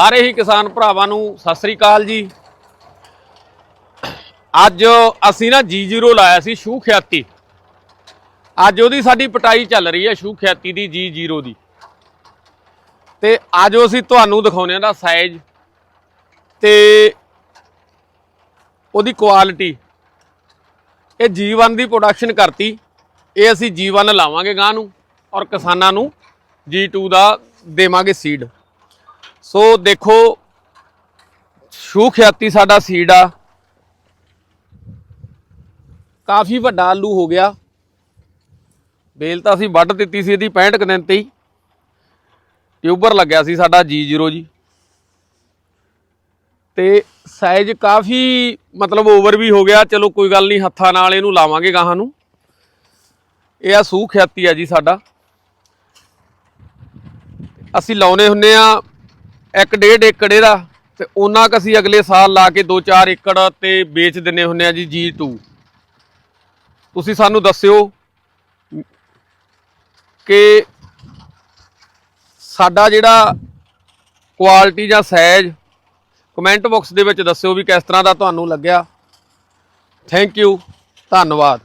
ਸਾਰੇ ਹੀ ਕਿਸਾਨ ਭਰਾਵਾਂ ਨੂੰ ਸਤਿ ਸ੍ਰੀ ਅਕਾਲ ਜੀ। ਅੱਜ ਅਸੀਂ ਨਾ ਜੀ0 ਲਾਇਆ ਸੀ ਸ਼ੂ ਖਿਆਤੀ। ਅੱਜ ਉਹਦੀ ਸਾਡੀ ਪਟਾਈ ਚੱਲ ਰਹੀ ਹੈ ਸ਼ੂ ਖਿਆਤੀ ਦੀ ਜੀ0 ਦੀ। ਤੇ ਅੱਜ ਅਸੀਂ ਤੁਹਾਨੂੰ ਦਿਖਾਉਂਦੇ ਹਾਂ ਦਾ ਸਾਈਜ਼ ਤੇ ਉਹਦੀ ਕੁਆਲਿਟੀ ਇਹ G1 ਦੀ ਪ੍ਰੋਡਕਸ਼ਨ ਕਰਤੀ। ਇਹ ਅਸੀਂ G1 ਲਾਵਾਂਗੇ ਗਾਂ ਨੂੰ ਔਰ ਕਿਸਾਨਾਂ ਨੂੰ G2 ਦਾ ਦੇਵਾਂਗੇ ਸੀਡ ਸੋ ਦੇਖੋ ਸ਼ੂ ਖਿਆਤੀ ਸਾਡਾ ਸੀਡ ਆ। ਕਾਫੀ ਵੱਡਾ ਆਲੂ ਹੋ ਗਿਆ। ਬੇਲ ਤਾਂ ਅਸੀਂ ਵੱਢ ਦਿੱਤੀ ਸੀ, ਇਹਦੀ 65 ਕੁ ਦਿਨ ਤੇ ਹੀ। ਟਿਊਬਰ ਲੱਗਿਆ ਸੀ ਸਾਡਾ G0 ਜੀ। ਤੇ ਸਾਈਜ਼ ਕਾਫੀ, ਮਤਲਬ ਓਵਰ ਵੀ ਹੋ ਗਿਆ। ਚਲੋ ਕੋਈ ਗੱਲ ਨਹੀਂ, ਹੱਥਾਂ ਨਾਲ ਇਹਨੂੰ ਲਾਵਾਂਗੇ ਗਾਹਾਂ ਨੂੰ। ਇਹ ਆ ਸੂਖ ਖਿਆਤੀ ਆ ਜੀ ਸਾਡਾ। ਅਸੀਂ ਲਾਉਨੇ ਹੁੰਨੇ ਆ 1.5 ਏਕੜ ਇਹਦਾ ਤੇ ਉਹਨਾਂ ਕ ਅਸੀਂ ਅਗਲੇ ਸਾਲ ਲਾ ਕੇ 2-4 ਏਕੜ ਤੇ ਵੇਚ ਦਿੰਨੇ ਹੁੰਨੇ ਆ ਜੀ G2 ਤੁਸੀਂ ਸਾਨੂੰ ਦੱਸਿਓ ਕਿ ਸਾਡਾ ਜਿਹੜਾ ਕੁਆਲਿਟੀ ਜਾਂ ਸਾਈਜ਼ ਕਮੈਂਟ ਬਾਕਸ ਦੇ ਵਿੱਚ ਦੱਸਿਓ ਵੀ ਕਿਸ ਤਰ੍ਹਾਂ ਦਾ ਤੁਹਾਨੂੰ ਲੱਗਿਆ। ਥੈਂਕ ਯੂ ਧੰਨਵਾਦ।